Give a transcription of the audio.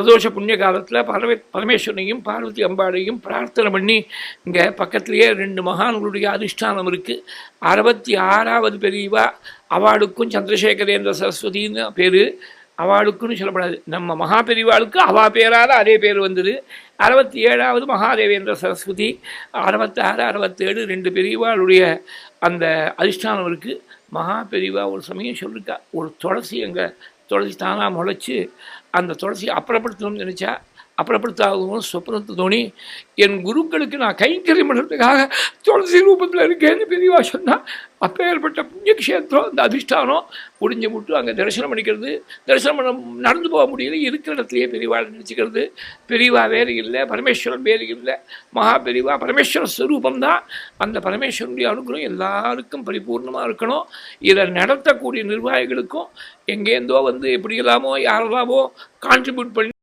பிரதோஷ புண்ணிய காலத்தில் பரமே பரமேஸ்வரனையும் பார்வதி அம்பாளையும் பிரார்த்தனை பண்ணி இங்கே பக்கத்துலேயே ரெண்டு மகான்களுடைய அதிஷ்டானம் இருக்குது அறுபத்தி ஆறாவது பெரியவா அவளுக்கும் சந்திரசேகரேந்திர சரஸ்வதின்னு பேர். அவளுக்குன்னு சொல்லப்படாது. நம்ம மகா பெரிவாளுக்கு அவா பேரால் அதே பேர் வந்தது. அறுபத்தி ஏழாவது மகாதேவேந்திர சரஸ்வதி அறுபத்தாறு அறுபத்தேழு ரெண்டு பெரியவாளுடைய அந்த அதிஷ்டானம் இருக்குது மகா பெரிவா ஒரு சமயம் சொல்லிருக்கா. ஒரு துளசி அங்கே துளசி தானாக முளைச்சி அந்த துளசியை அப்புறப்படுத்தணும்னு நினச்சா அப்புறப்படுத்தாகவும் சொப்னத்து தோணி என் குருக்களுக்கு நான் கைங்கரியம் பண்ணுறதுக்காக துளசி ரூபத்தில் இருக்கேன்னு பெரியவா சொன்னால் அப்பேற்பட்ட புண்ணியக்ஷேத்திரம் அந்த அதிஷ்டானம் முடிஞ்ச முட்டு அங்கே தரிசனம் பண்ணிக்கிறது தரிசனம் பண்ண நடந்து போக முடியல இருக்கிற இடத்துலையே பெரியவா நினச்சிக்கிறது. பெரியவா வேறு இல்லை பரமேஸ்வரன் வேறு இல்லை மகா பெரியவா பரமேஸ்வர ஸ்வரூபம் தான் அந்த பரமேஸ்வரனுடைய அனுகிரகம் எல்லாருக்கும் பரிபூர்ணமாக இருக்கணும். இதை நடத்தக்கூடிய நிர்வாகிகளுக்கும் எங்கேருந்தோ வந்து எப்படி இல்லாமோ யாரெல்லாமோ கான்ட்ரிபியூட் பண்ணி